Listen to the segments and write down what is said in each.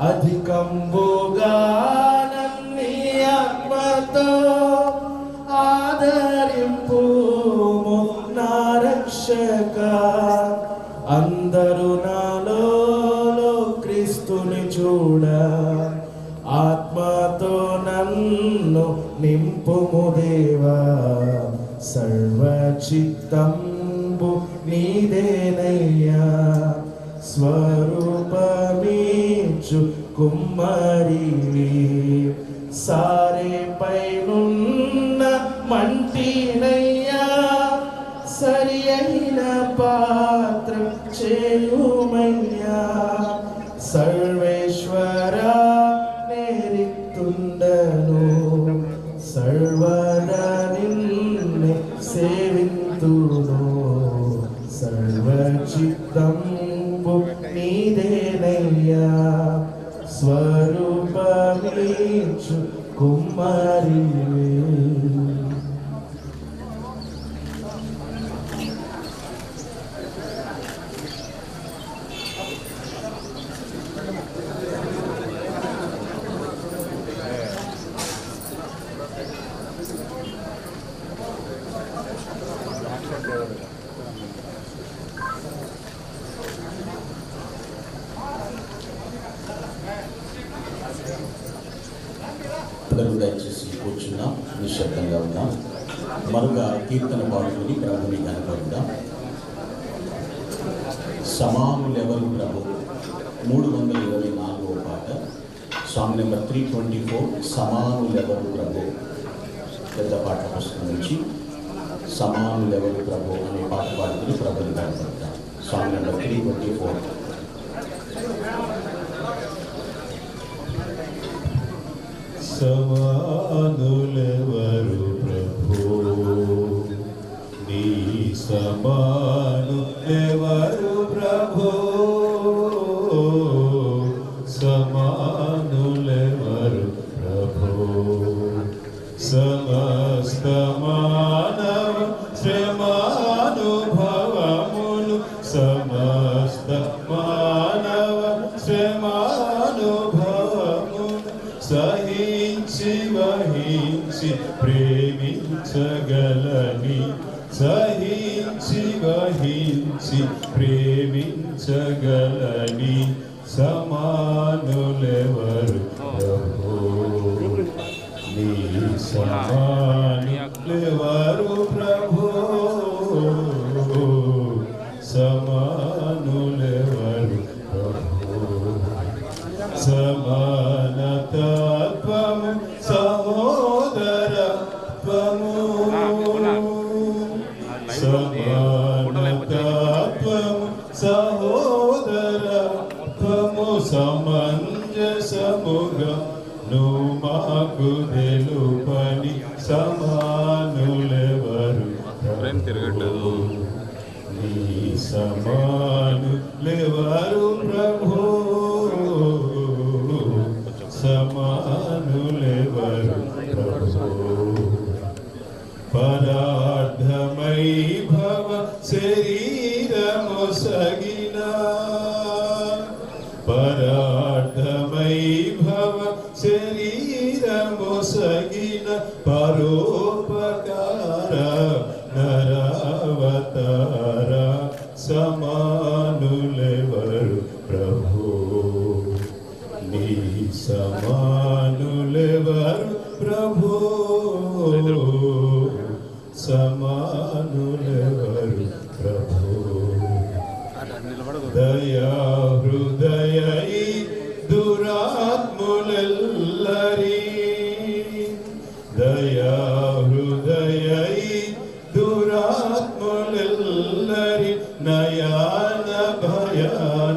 అధికంబుగా నన్ని ఆత్మతో ఆదరింపు రక్షక. అందరూ నాలో క్రీస్తుని చూడ. ఆత్మతో నన్ను నింపుము దేవా. సర్వచిత్తంబు నీదేనయ్యా. స్వరూ కుమ్మరివి సారే పైనున్న మంటినయ్యా సరి అయిన పాత్ర చేయుమయ్యా సర్వేశ్వర నేరితుండను సర్వదా నిన్నే సేవింతును సర్వచిత్తంబు నీదేనయ్యా స్వరూపమీచు కుమారి దయచేసి కూర్చున్నాం నిశ్శబ్దంగా ఉన్నాం మరొక కీర్తన పాడుకుని ప్రభుని కనపడుదాం సమానులెవరు ప్రభు? మూడు వందల ఇరవై నాలుగవ పాట. Song number three twenty four. సమానులెవరు ప్రభు? పెద్ద పాట పుస్తకం నుంచి. సమానులెవరు ప్రభు అనే పాట పాడుకుని ప్రభుని కనపడతాం song number three twenty four. సమానులెవరు ప్రభు? నీ సమాను ఎవరు ప్రభు? సహించి వహించి ప్రేమించగలని సహించి వహించి ప్రేమించగలని సమానులెవరు? నీ సమానులెవరు ప్రభు? సమానతత్వము సహోదరత్వము సమంజసముగా నువ్వు మాకు తెలుపని సమానులెవరు ట్రైన్ తిరగట్లేదు. నీ సమా భవ శరీరము సగిన పరోపకార నరావతార సమానులెవరు ప్రభు నీ సమానులెవరు ప్రభు సమా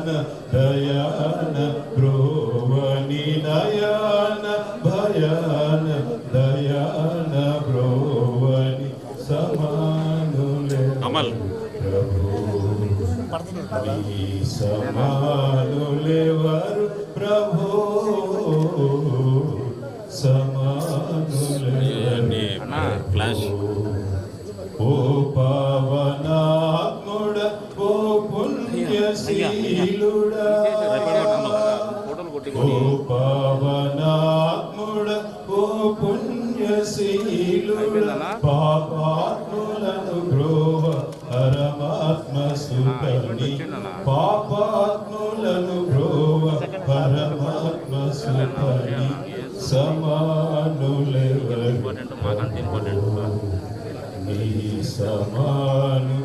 భయాన దయాన బ్రోవని నయాన భయాన దయాన బ్రోవని సమానులే అమల్. ప్రభు నీ సమానులెవరు ప్రభు సమానులెవరు ఫ్లాష్ పాపాత్ములను గ్రోవ పరమాత్మ సుతని పాపాత్ములను గ్రోవ పరమాత్మ సుతని సమానులెవరు నీ సమానులెవరు?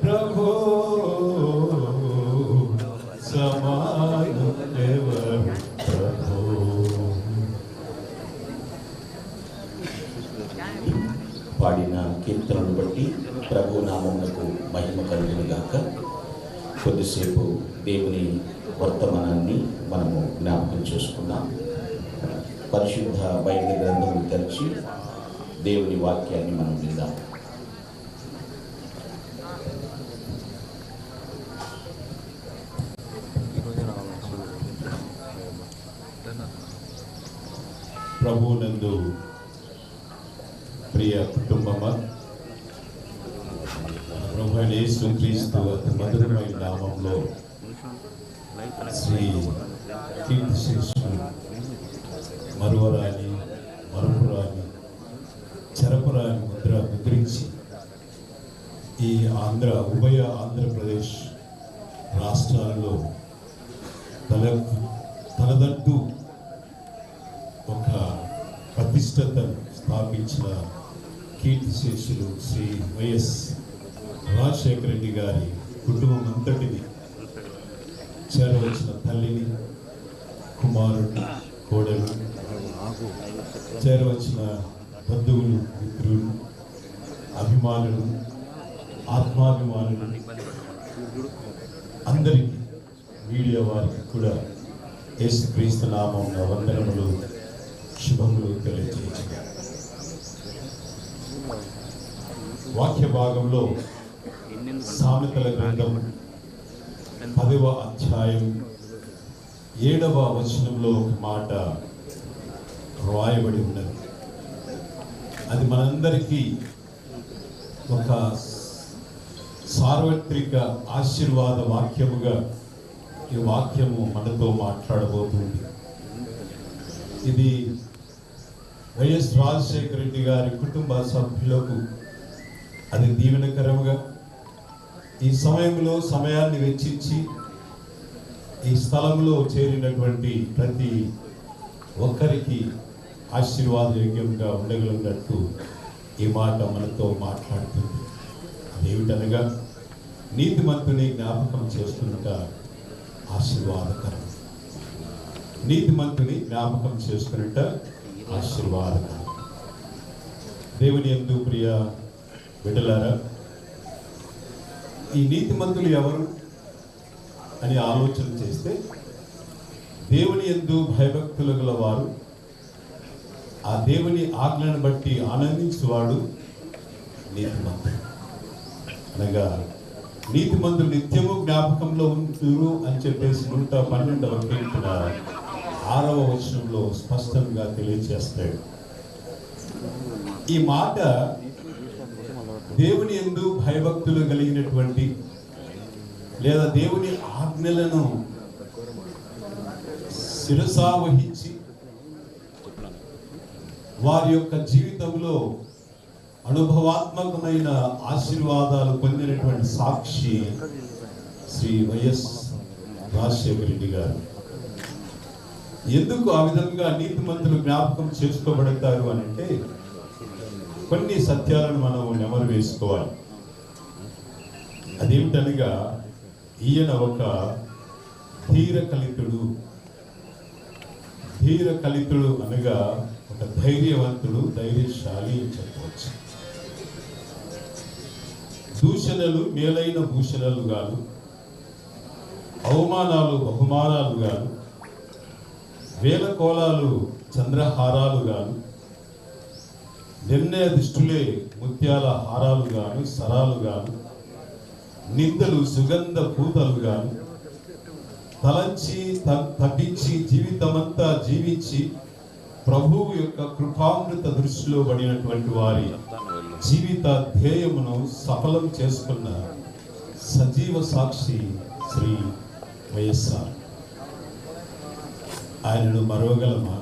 ప్రభో సమానులెవరు ప్రభో పాడిన కీర్తనను బట్టి ప్రభు నామమునకు మహిమ కలుగును గాక. కొద్దిసేపు దేవుని వర్తమానాన్ని మనము జ్ఞాపకం చేసుకున్నాం పరిశుద్ధ బైబిల్ గ్రంథం తెరిచి దేవుని వాక్యాన్ని మనం విందాం. ప్రభువునందు ప్రియ కుటుంబమా ప్రభు యేసుక్రీస్తు అతి మధురమైన నామంలో శ్రీ కీర్తి శిష్యులు మరువరాని మరుపురాని చెరపురాని ముద్ర ముద్రించి ఈ ఆంధ్ర ఉభయ ఆంధ్రప్రదేశ్ రాష్ట్రాలలో తల తనదంటూ ఒక ప్రతిష్టతను స్థాపించిన కీర్తి శేషులు శ్రీ వైఎస్ రాజశేఖర రెడ్డి గారి కుటుంబం అంతటిని చేరవలసిన తల్లిని కుమారుడు కోడలు చేరవచ్చిన బంధువులు మిత్రులు అభిమానులు ఆత్మాభిమానులు అందరికీ మీడియా వారికి కూడా యేసుక్రీస్తు నామం వందనములు శుభములు తెలియజేయచ్చు వాక్య భాగంలో సామెతల గ్రంథం పదవ అధ్యాయం ఏడవ వచనంలో ఒక మాట రాయబడి ఉన్నది. అది మనందరికీ ఒక సార్వత్రిక ఆశీర్వాద వాక్యముగా ఈ వాక్యము మనతో మాట్లాడబోతుంది. ఇది వైఎస్ రాజశేఖర రెడ్డి గారి కుటుంబ సభ్యులకు అది దీవెనకరముగా ఈ సమయంలో సమయాన్ని వెచ్చించి ఈ స్థలంలో చేరినటువంటి ప్రతి ఒక్కరికి ఆశీర్వాదయోగ్యంగా ఉండగలిగినట్టు ఈ మాట మనతో మాట్లాడుతుంది. అదేమిటనగా నీతిమంతుని జ్ఞాపకం చేసుకున్నట ఆశీర్వాదకరం. నీతిమంతుని జ్ఞాపకం చేసుకున్నట ఆశీర్వాదకరం. దేవుని ఎందు ప్రియ బిడ్డలారా ఈ నీతిమంతులు ఎవరు అని ఆలోచన చేస్తే దేవుని ఎందు భయభక్తులు గల వారు ఆ దేవుని ఆజ్ఞను బట్టి ఆనందించువాడు నీతిమంతుడు. అనగా నీతిమంతులు నిత్యము జ్ఞాపకంలో ఉంటురు అని చెప్పేసి నూట పన్నెండవ కీర్తన ఆరవ వచనంలో స్పష్టంగా తెలియజేస్తాడు ఈ మాట దేవుని ఎందు భయభక్తులు కలిగినటువంటి లేదా దేవుని ఆజ్ఞలను శిరసా వహించి వారి యొక్క జీవితంలో అనుభవాత్మకమైన ఆశీర్వాదాలు పొందినటువంటి సాక్షి శ్రీ వైఎస్ రాజశేఖర రెడ్డి గారు. ఎందుకు ఆ విధంగా నీతిమంతులు జ్ఞాపకం చేసుకోబడతారు అని అంటే కొన్ని సత్యాలను మనం నెమరు వేసుకోవాలి. అదేమిటనగా ఈయన ఒక ధీర కలితుడు ధీర కలితుడు అనగా ఒక ధైర్యవంతుడు ధైర్యశాలి అని చెప్పవచ్చు. దూషణలు మేలైన భూషణలు కాదు. అవమానాలు బహుమానాలు కాదు. వేల కోలాలు చంద్రహారాలు కాదు. నిర్ణయ దిష్టులే ముత్యాల హారాలు గాను సరాలు గాను నిందలు సుగంధ పూతలు గాను తలంచి త- తప్పించి జీవితమంతా జీవించి ప్రభువు యొక్క కృపామృత దృష్టిలో పడినటువంటి వారి జీవిత ధ్యేయమును సఫలం చేసుకున్న సజీవ సాక్షి శ్రీ వైఎస్ఆర్. ఆయనను మరవగలమా?